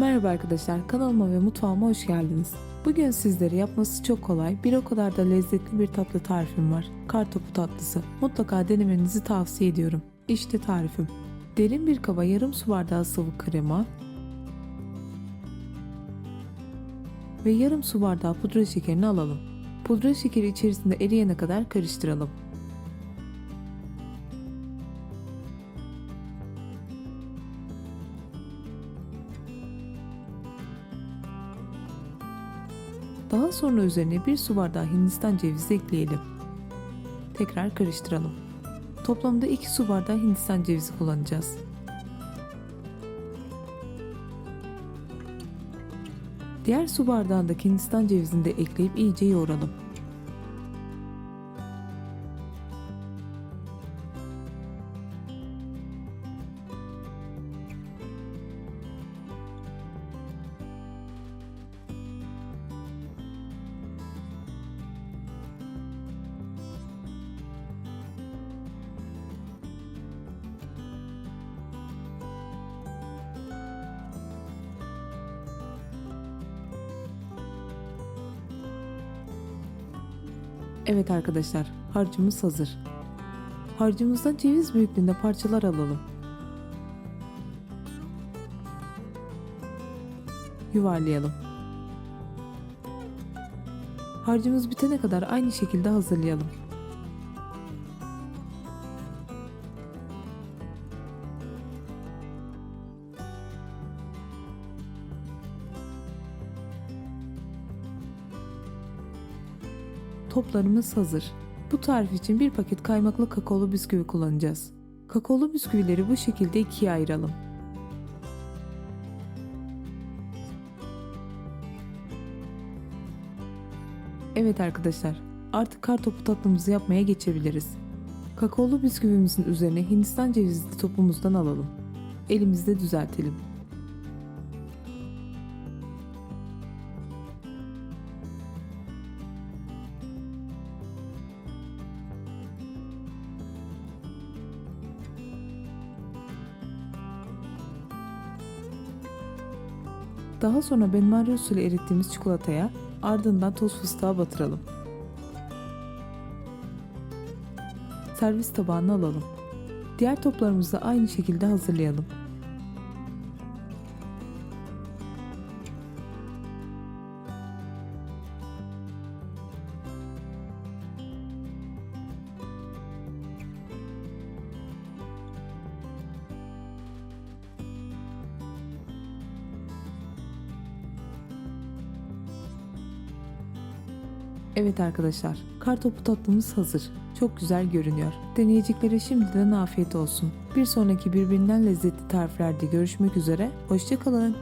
Merhaba arkadaşlar, kanalıma ve mutfağıma hoş geldiniz. Bugün sizlere yapması çok kolay, bir o kadar da lezzetli bir tatlı tarifim var. Kartopu tatlısı. Mutlaka denemenizi tavsiye ediyorum. İşte tarifim. Derin bir kaba yarım su bardağı sıvı krema ve yarım su bardağı pudra şekerini alalım. Pudra şekeri içerisinde eriyene kadar karıştıralım. Daha sonra üzerine bir su bardağı hindistan cevizi ekleyelim. Tekrar karıştıralım. Toplamda 2 su bardağı hindistan cevizi kullanacağız. Diğer su bardağındaki hindistan cevizini de ekleyip iyice yoğuralım. Evet arkadaşlar, harcımız hazır. Harcımızdan ceviz büyüklüğünde parçalar alalım. Yuvarlayalım. Harcımız bitene kadar aynı şekilde hazırlayalım. Toplarımız hazır. Bu tarif için bir paket kaymaklı kakaolu bisküvi kullanacağız. Kakaolu bisküvileri bu şekilde ikiye ayıralım. Evet arkadaşlar, artık kartopu tatlımızı yapmaya geçebiliriz. Kakaolu bisküvimizin üzerine Hindistan cevizli topumuzdan alalım. Elimizde düzeltelim. Daha sonra benmari usulü erittiğimiz çikolataya ardından toz fıstığa batıralım. Servis tabağına alalım. Diğer toplarımızı aynı şekilde hazırlayalım. Evet arkadaşlar, kartopu tatlımız hazır. Çok güzel görünüyor. Deneyeceklere şimdiden afiyet olsun. Bir sonraki birbirinden lezzetli tariflerde görüşmek üzere. Hoşçakalın.